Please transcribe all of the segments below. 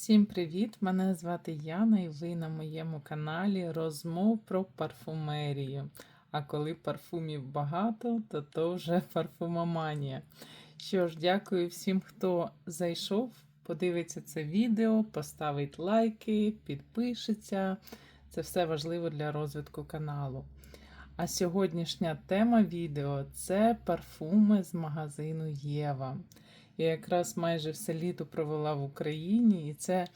Всім привіт! Мене звати Яна і ви на моєму каналі розмов про парфумерію. А коли парфумів багато, то то вже парфумоманія. Що ж, дякую всім, хто зайшов, подивиться це відео, поставить лайки, підпишеться. Це все важливо для розвитку каналу. А сьогоднішня тема відео це парфуми з магазину Єва. Я якраз майже все літо провела в Україні, і це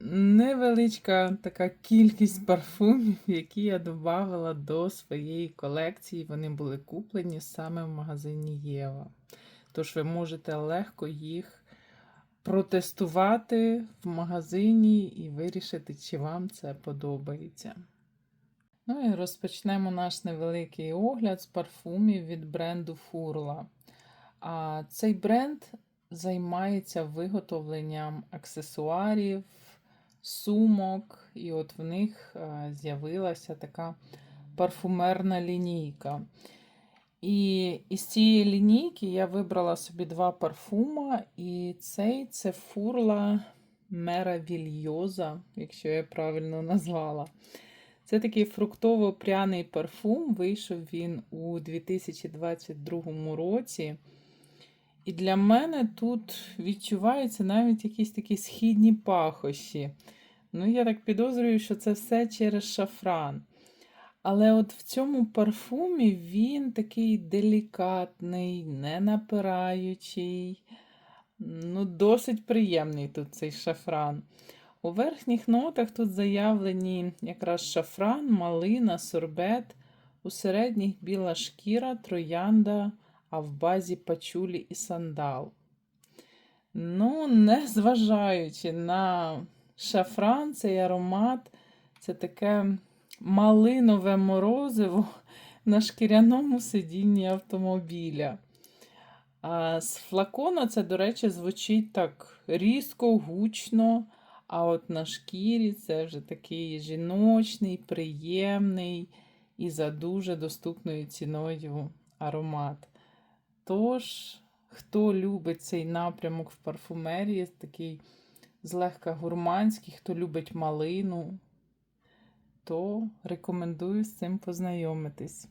невеличка така кількість парфумів, які я додавала до своєї колекції. Вони були куплені саме в магазині Єва. Тож ви можете легко їх протестувати в магазині і вирішити, чи вам це подобається. Ну і розпочнемо наш невеликий огляд з парфумів від бренду Фурла. А цей бренд займається виготовленням аксесуарів, сумок, і от в них е, з'явилася така парфумерна лінійка. І із цієї лінійки я вибрала собі два парфума, і цей це фурла Меравільйоза, якщо я правильно назвала. Це такий фруктово-пряний парфум. Вийшов він у 2022 році. І для мене тут відчуваються навіть якісь такі східні пахощі. Ну, я так підозрюю, що це все через шафран. Але от в цьому парфумі він такий делікатний, не напираючий, ну, досить приємний тут цей шафран. У верхніх нотах тут заявлені якраз шафран, малина, сорбет, у середніх біла шкіра, троянда а в базі пачулі і сандал. Ну, незважаючи на шафран, цей аромат, це таке малинове морозиво на шкіряному сидінні автомобіля. А з флакона це, до речі, звучить так різко, гучно. А от на шкірі це вже такий жіночний, приємний і за дуже доступною ціною аромат. Тож, хто любить цей напрямок в парфумерії, такий злегка гурманський, хто любить малину, то рекомендую з цим познайомитись.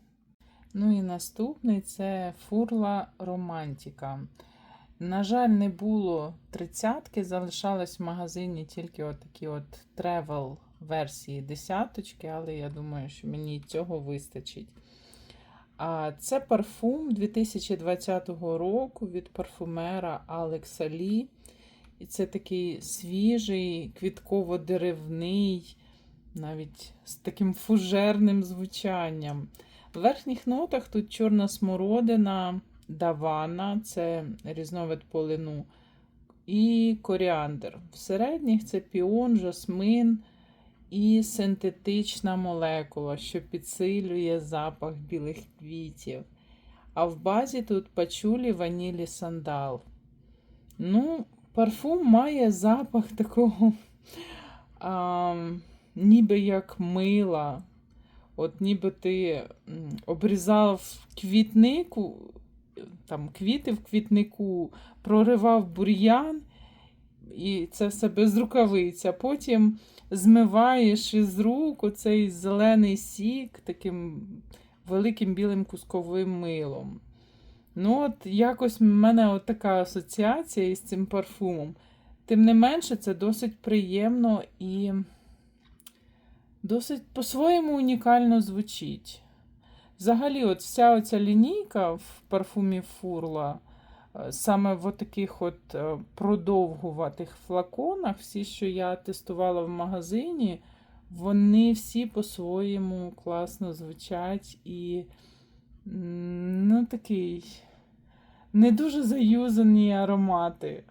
Ну і наступний це фурла романтика. На жаль, не було тридцятки, залишалось в магазині тільки от такі от тревел версії десяточки, але я думаю, що мені цього вистачить. А Це парфум 2020 року від парфумера Алекса Лі. І це такий свіжий, квітково-деревний, навіть з таким фужерним звучанням. В верхніх нотах тут чорна смородина, давана, це різновид полину, і коріандр. В середніх це піон, жасмин і синтетична молекула, що підсилює запах білих квітів. А в базі тут пачулі ванілі сандал. Ну, парфум має запах такого, а, ніби як мила. От ніби ти обрізав квітнику, там квіти в квітнику, проривав бур'ян, і це все без рукавиця. Потім змиваєш із рук оцей зелений сік таким великим білим кусковим милом. Ну, от якось в мене от така асоціація із цим парфумом. Тим не менше, це досить приємно і досить по-своєму унікально звучить. Взагалі, от вся оця лінійка в парфумі Фурла. Е, саме в таких от е, продовгуватих флаконах, всі, що я тестувала в магазині, вони всі по-своєму класно звучать і ну, такий не дуже заюзані аромати.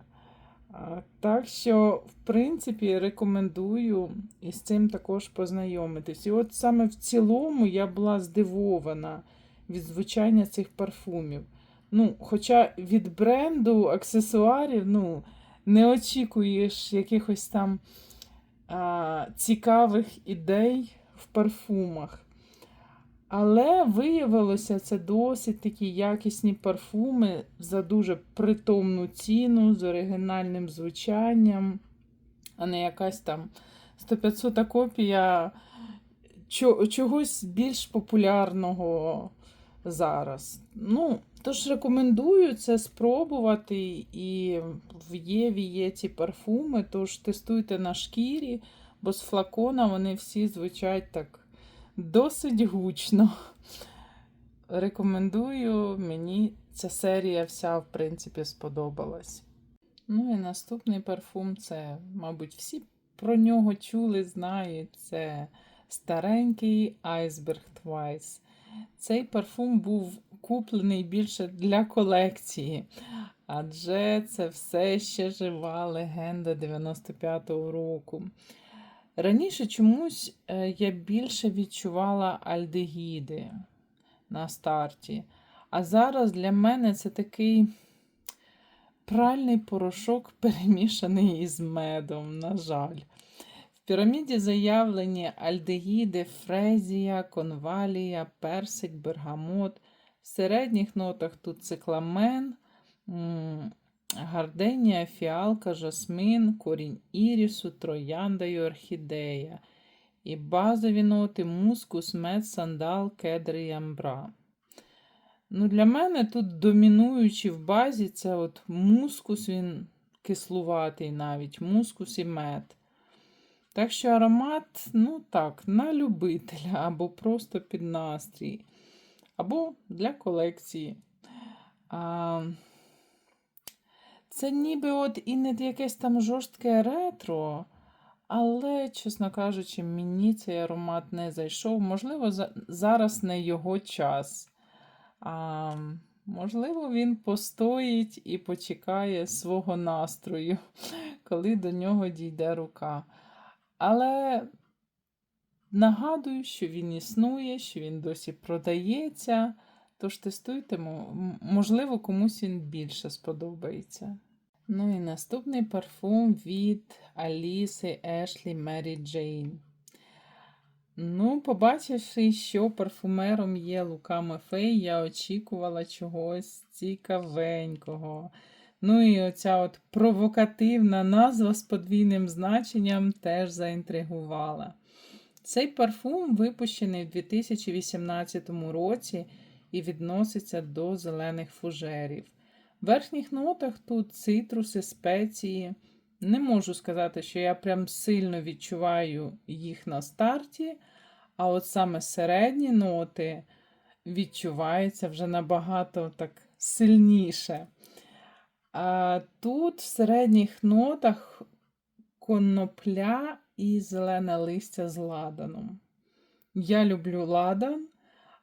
Так що, в принципі, рекомендую із цим також познайомитись. І от саме в цілому я була здивована від звучання цих парфумів. Ну, Хоча від бренду аксесуарів ну, не очікуєш якихось там а, цікавих ідей в парфумах. Але виявилося, це досить такі якісні парфуми за дуже притомну ціну, з оригінальним звучанням. а не якась там 100-500 копія чогось більш популярного зараз. Ну, тож рекомендую це спробувати. І в Єві є ці парфуми, тож тестуйте на шкірі, бо з флакона вони всі звучать так досить гучно. Рекомендую, мені ця серія вся, в принципі, сподобалась. Ну і наступний парфум це, мабуть, всі про нього чули, знають. Це старенький Iceberg Twice. Цей парфум був куплений більше для колекції, адже це все ще жива легенда 95-го року. Раніше чомусь е, я більше відчувала альдегіди на старті. А зараз для мене це такий пральний порошок, перемішаний із медом, на жаль. В піраміді заявлені альдегіди, фрезія, конвалія, персик, бергамот. В середніх нотах тут цикламен, гарденія, фіалка, жасмин, корінь ірісу, троянда і орхідея. І базові ноти мускус, мед, сандал, кедр і амбра. Ну, для мене тут домінуючі в базі це от мускус, він кислуватий навіть, мускус і мед. Так що аромат, ну так, на любителя, або просто під настрій, або для колекції. А, Це ніби от і не якесь там жорстке ретро, але, чесно кажучи, мені цей аромат не зайшов. Можливо, за- зараз не його час. А, можливо, він постоїть і почекає свого настрою, коли до нього дійде рука. Але нагадую, що він існує, що він досі продається. Тож тестуйте, можливо, комусь він більше сподобається. Ну і наступний парфум від Аліси Ешлі Мері Джейн. Ну, побачивши, що парфумером є Лука Мафей, я очікувала чогось цікавенького. Ну і оця от провокативна назва з подвійним значенням теж заінтригувала. Цей парфум випущений в 2018 році і відноситься до зелених фужерів. В верхніх нотах тут цитруси, спеції. Не можу сказати, що я прям сильно відчуваю їх на старті, а от саме середні ноти відчуваються вже набагато так сильніше. А тут в середніх нотах конопля і зелене листя з ладаном. Я люблю ладан,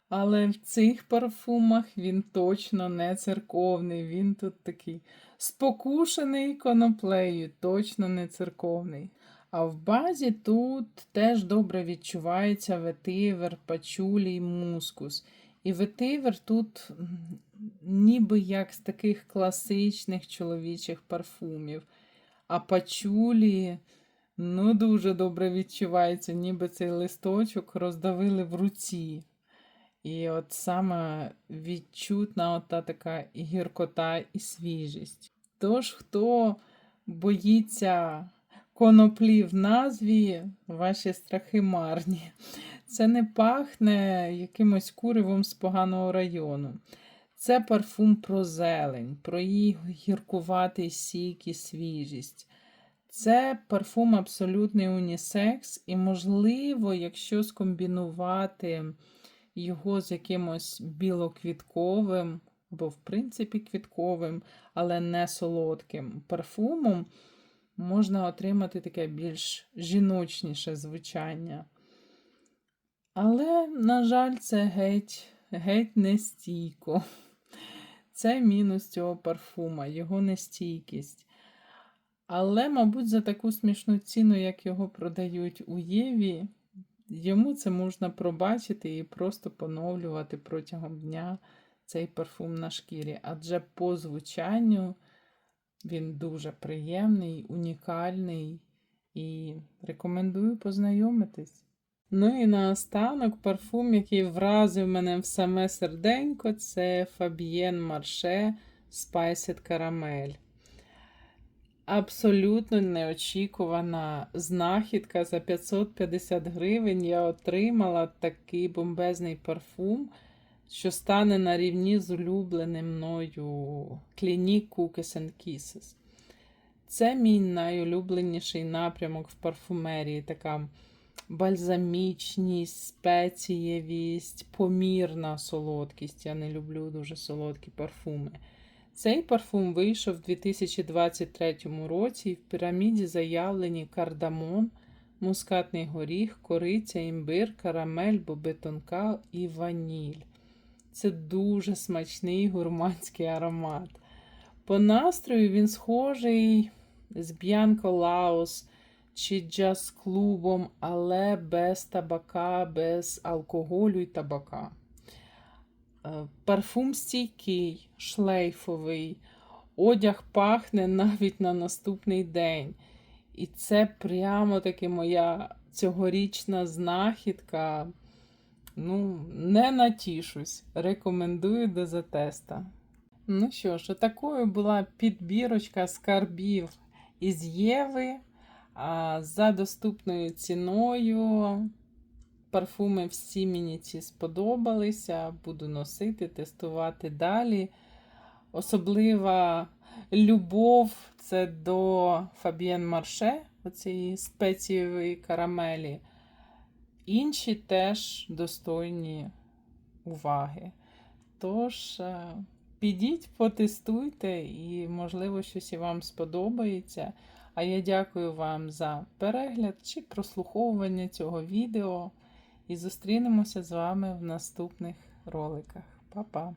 але в цих парфумах він точно не церковний. Він тут такий спокушений коноплею, точно не церковний. А в базі тут теж добре відчувається ветивер, пачулі й мускус. І ветивер тут ніби як з таких класичних чоловічих парфумів. А пачулі ну, дуже добре відчувається, ніби цей листочок роздавили в руці. І от саме відчутна ота така гіркота і свіжість. Тож, хто боїться коноплі в назві, ваші страхи марні. Це не пахне якимось куривом з поганого району. Це парфум про зелень, про її гіркуватий сік і свіжість. Це парфум абсолютний унісекс, і, можливо, якщо скомбінувати його з якимось білоквітковим, або, в принципі, квітковим, але не солодким парфумом, можна отримати таке більш жіночніше звучання. Але, на жаль, це геть, геть не стійко. Це мінус цього парфума, його нестійкість. Але, мабуть, за таку смішну ціну, як його продають у Єві, йому це можна пробачити і просто поновлювати протягом дня цей парфум на шкірі. Адже по звучанню він дуже приємний, унікальний і рекомендую познайомитись. Ну і наостанок парфум, який вразив мене в саме серденько, це Fabienne Marche Spiced Caramel. Абсолютно неочікувана знахідка. За 550 гривень я отримала такий бомбезний парфум, що стане на рівні з улюбленим мною Clinique Cookies and Kisses. Це мій найулюбленіший напрямок в парфумерії. Така бальзамічність, спецієвість, помірна солодкість. Я не люблю дуже солодкі парфуми. Цей парфум вийшов у 2023 році і в піраміді заявлені кардамон, мускатний горіх, кориця, імбир, карамель, бобетонка і ваніль. Це дуже смачний гурманський аромат. По настрою він схожий з Б'янко Лаус чи джаз-клубом, але без табака, без алкоголю і табака. Е, Парфум стійкий, шлейфовий, одяг пахне навіть на наступний день. І це прямо таки моя цьогорічна знахідка. Ну, не натішусь. Рекомендую до затеста. Ну що ж, такою була підбірочка скарбів із Єви а, за доступною ціною. Парфуми всі мені ці сподобалися. Буду носити, тестувати далі. Особлива любов це до Фабіен Марше, оцієї спецієвої карамелі. Інші теж достойні уваги. Тож, е, підіть, потестуйте, і, можливо, щось і вам сподобається. А я дякую вам за перегляд чи прослуховування цього відео. І зустрінемося з вами в наступних роликах. Па-па!